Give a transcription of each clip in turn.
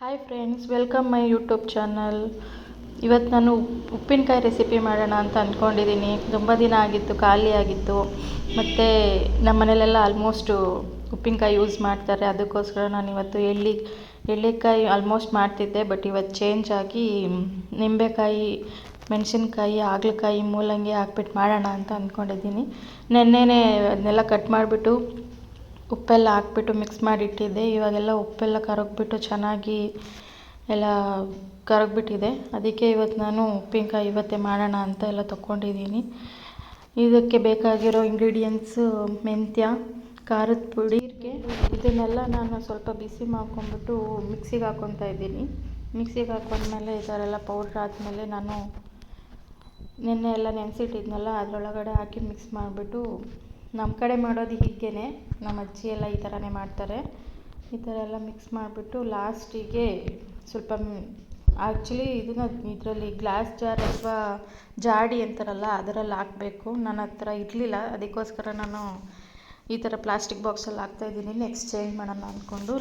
Hi friends welcome my YouTube channel ಇವತ್ತು ನಾನು ಉಪ್ಪಿನಕಾಯಿ ರೆಸಿಪಿ ಮಾಡೋಣ ಅಂತ ಅಂದ್ಕೊಂಡಿದ್ದೀನಿ ತುಂಬ ದಿನ ಆಗಿತ್ತು, ಖಾಲಿ ಆಗಿತ್ತು. ಮತ್ತು ನಮ್ಮ ಮನೇಲೆಲ್ಲ ಆಲ್ಮೋಸ್ಟು ಉಪ್ಪಿನಕಾಯಿ ಯೂಸ್ ಮಾಡ್ತಾರೆ. ಅದಕ್ಕೋಸ್ಕರ ನಾನು ಇವತ್ತು ಎಳ್ಳಿ, ಎಳ್ಳಿಕಾಯಿ ಆಲ್ಮೋಸ್ಟ್ ಮಾಡ್ತಿದ್ದೆ ಬಟ್ ಇವತ್ತು ಚೇಂಜ್ ಆಗಿ ನಿಂಬೆಕಾಯಿ, ಮೆಣಸಿನ್ಕಾಯಿ, ಹಾಗಲಕಾಯಿ ಮೂಲಂಗಿ ಹಾಕ್ಬಿಟ್ಟು ಮಾಡೋಣ ಅಂತ ಅಂದ್ಕೊಂಡಿದ್ದೀನಿ ನೆನ್ನೆನೇ ಅದನ್ನೆಲ್ಲ ಕಟ್ ಮಾಡಿಬಿಟ್ಟು ಉಪ್ಪೆಲ್ಲ ಹಾಕ್ಬಿಟ್ಟು ಮಿಕ್ಸ್ ಮಾಡಿ ಇಟ್ಟಿದ್ದೆ ಇವಾಗೆಲ್ಲ ಉಪ್ಪೆಲ್ಲ ಕರಗಿಬಿಟ್ಟು ಚೆನ್ನಾಗಿ ಎಲ್ಲ ಕರಗಿಬಿಟ್ಟಿದೆ. ಅದಕ್ಕೆ ಇವತ್ತು ನಾನು ಉಪ್ಪಿನಕಾಯಿ ಇವತ್ತೇ ಮಾಡೋಣ ಅಂತ ಎಲ್ಲ ತೊಗೊಂಡಿದ್ದೀನಿ ಇದಕ್ಕೆ ಬೇಕಾಗಿರೋ ಇಂಗ್ರೀಡಿಯೆಂಟ್ಸು ಮೆಂತ್ಯ, ಖಾರದ ಪುಡಿ ಇದನ್ನೆಲ್ಲ ನಾನು ಸ್ವಲ್ಪ ಬಿಸಿ ಮಾಡ್ಕೊಂಡ್ಬಿಟ್ಟು ಮಿಕ್ಸಿಗೆ ಹಾಕ್ಕೊತಾ ಇದ್ದೀನಿ. ಮಿಕ್ಸಿಗೆ ಹಾಕೊಂಡ್ಮೇಲೆ ಈ ಥರ ಎಲ್ಲ ಪೌಡ್ರ್ ಆದಮೇಲೆ ನಾನು ನೆನ್ನೆ ಎಲ್ಲ ನೆನೆಸಿಟ್ಟಿದ್ನಲ್ಲ, ಅದರೊಳಗಡೆ ಹಾಕಿ ಮಿಕ್ಸ್ ಮಾಡಿಬಿಟ್ಟು ನಮ್ಮ ಕಡೆ ಮಾಡೋದು ಹೀಗೇ ನಮ್ಮ ಅಜ್ಜಿ ಎಲ್ಲ ಈ ಥರನೇ ಮಾಡ್ತಾರೆ. ಈ ಥರ ಎಲ್ಲ ಮಿಕ್ಸ್ ಮಾಡಿಬಿಟ್ಟು ಲಾಸ್ಟಿಗೆ ಸ್ವಲ್ಪ ಆ್ಯಕ್ಚುಲಿ ಇದನ್ನ ಇದರಲ್ಲಿ ಗ್ಲಾಸ್ ಜಾರ್ ಅಥವಾ ಜಾಡಿ ಅಂತಾರಲ್ಲ, ಅದರಲ್ಲಿ ಹಾಕಬೇಕು. ನನ್ನ ಹತ್ರ ಇರಲಿಲ್ಲ. ಅದಕ್ಕೋಸ್ಕರ ನಾನು ಈ ಥರ ಪ್ಲಾಸ್ಟಿಕ್ ಬಾಕ್ಸಲ್ಲಿ ಹಾಕ್ತಾಯಿದ್ದೀನಿ ನೆಕ್ಸ್ಟ್ ಚೇಂಜ್ ಮಾಡೋಣ ಅಂದ್ಕೊಂಡು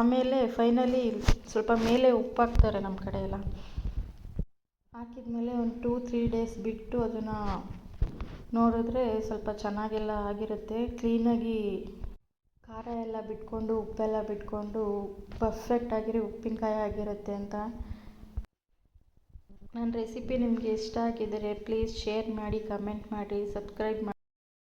ಆಮೇಲೆ ಫೈನಲಿ ಸ್ವಲ್ಪ ಮೇಲೆ ಉಪ್ಪು ಹಾಕ್ತಾರೆ ನಮ್ಮ ಕಡೆ ಎಲ್ಲ. ಹಾಕಿದ್ಮೇಲೆ ಒಂದು ಟೂ ತ್ರೀ ಡೇಸ್ ಬಿಟ್ಟು ಅದನ್ನು ನೋಡಿದ್ರೆ ಸ್ವಲ್ಪ ಚೆನ್ನಾಗೆಲ್ಲ ಆಗಿರುತ್ತೆ. ಕ್ಲೀನಾಗಿ ಖಾರ ಎಲ್ಲ ಬಿಟ್ಕೊಂಡು, ಉಪ್ಪೆಲ್ಲ ಬಿಟ್ಕೊಂಡು ಪರ್ಫೆಕ್ಟ್ ಆಗಿರೋ ಉಪ್ಪಿನಕಾಯಿ ಆಗಿರುತ್ತೆ ಅಂತ. ನನ್ನ ರೆಸಿಪಿ ನಿಮಗೆ ಇಷ್ಟ ಆಗಿದ್ದರೆ ಪ್ಲೀಸ್ ಶೇರ್ ಮಾಡಿ ಕಮೆಂಟ್ ಮಾಡಿ ಸಬ್ಸ್ಕ್ರೈಬ್ ಮಾಡಿ.